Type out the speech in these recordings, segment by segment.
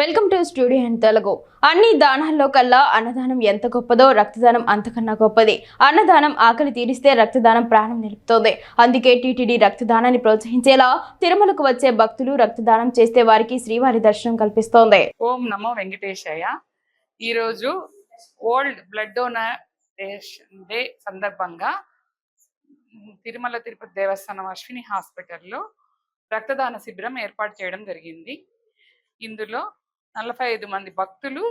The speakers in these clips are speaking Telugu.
Welcome to studio and Telugu. అన్ని దానాల్లో కల్లా అన్నదానం ఎంత గొప్పదో రక్తదానం అంతకన్నా గొప్పది. అన్నదానం ఆకలి తీరిస్తే రక్తదానం ప్రాణం నిలుపుతోంది. అందుకే టీటీడీ రక్తదానాన్ని ప్రోత్సహించేలా తిరుమలకు వచ్చే భక్తులు రక్తదానం చేస్తే వారికి శ్రీవారి దర్శనం కల్పిస్తోంది. ఓం నమో వెంకటేశయ్య. ఈరోజు ఓల్డ్ బ్లడ్ డొనేషన్ డే సందర్భంగా తిరుమల తిరుపతి దేవస్థానం అశ్విని హాస్పిటల్లో రక్తదాన శిబిరం ఏర్పాటు చేయడం జరిగింది. ఇందులో నలభై ఐదు మంది భక్తులు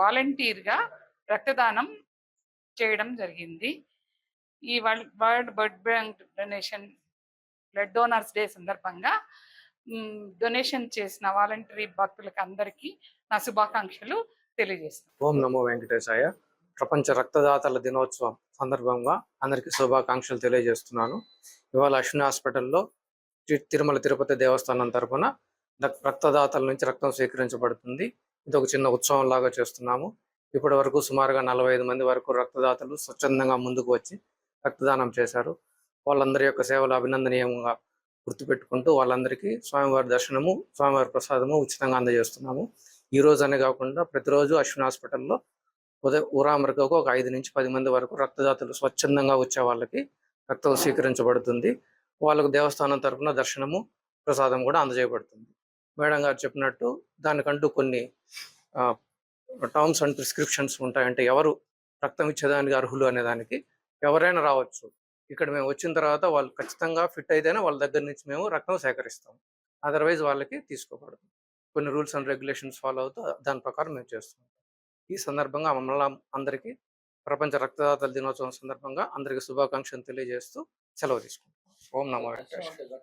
వాలంటీర్గా రక్తదానం చేయడం జరిగింది. ఈ world world blood bank donation blood donors day సందర్భంగా డొనేషన్ చేసిన వాలంటరీ భక్తులకు అందరికీ నా శుభాకాంక్షలు తెలియజేస్తాను ఓం నమో వెంకటేశాయ. ప్రపంచ రక్తదాతల దినోత్సవం సందర్భంగా అందరికీ శుభాకాంక్షలు తెలియజేస్తున్నాను. ఇవాళ అశ్విని హాస్పిటల్లో తిరుమల తిరుపతి దేవస్థానం తరపున రక్తదాతల నుంచి రక్తం స్వీకరించబడుతుంది. ఇది ఒక చిన్న ఉత్సవం లాగా చేస్తున్నాము. ఇప్పటి వరకు సుమారుగా నలభై ఐదు మంది వరకు రక్తదాతలు స్వచ్ఛందంగా ముందుకు వచ్చి రక్తదానం చేశారు. వాళ్ళందరి యొక్క సేవలు అభినందనీయంగా గుర్తుపెట్టుకుంటూ వాళ్ళందరికీ స్వామివారి దర్శనము స్వామివారి ప్రసాదము ఉచితంగా అందజేస్తున్నాము. ఈ రోజు అనే కాకుండా ప్రతిరోజు అశ్విన్ హాస్పిటల్లో ఉదయం ఊరామరికకు ఒక ఐదు నుంచి పది మంది వరకు రక్తదాతలు స్వచ్ఛందంగా వచ్చే వాళ్ళకి రక్తం స్వీకరించబడుతుంది. వాళ్ళకు దేవస్థానం తరపున దర్శనము ప్రసాదం కూడా అందజేయబడుతుంది. మేడం గారు చెప్పినట్టు దానికంటూ కొన్ని టర్మ్స్ అండ్ ప్రిస్క్రిప్షన్స్ ఉంటాయి. అంటే ఎవరు రక్తం ఇచ్చేదానికి అర్హులు అనే దానికి ఎవరైనా రావచ్చు. ఇక్కడ మేము వచ్చిన తర్వాత వాళ్ళు ఖచ్చితంగా ఫిట్ అయితేనే వాళ్ళ దగ్గర నుంచి మేము రక్తం సేకరిస్తాం. అదర్వైజ్ వాళ్ళకి తీసుకోకూడదు. కొన్ని రూల్స్ అండ్ రెగ్యులేషన్స్ ఫాలో అవుతూ దాని ప్రకారం మేము చేస్తున్నాం. ఈ సందర్భంగా మమ్మల్ని అందరికీ ప్రపంచ రక్తదాతల దినోత్సవం సందర్భంగా అందరికీ శుభాకాంక్షలు తెలియజేస్తూ సెలవు తీసుకుంటాం ఓం నమో వెంకటేశ్వర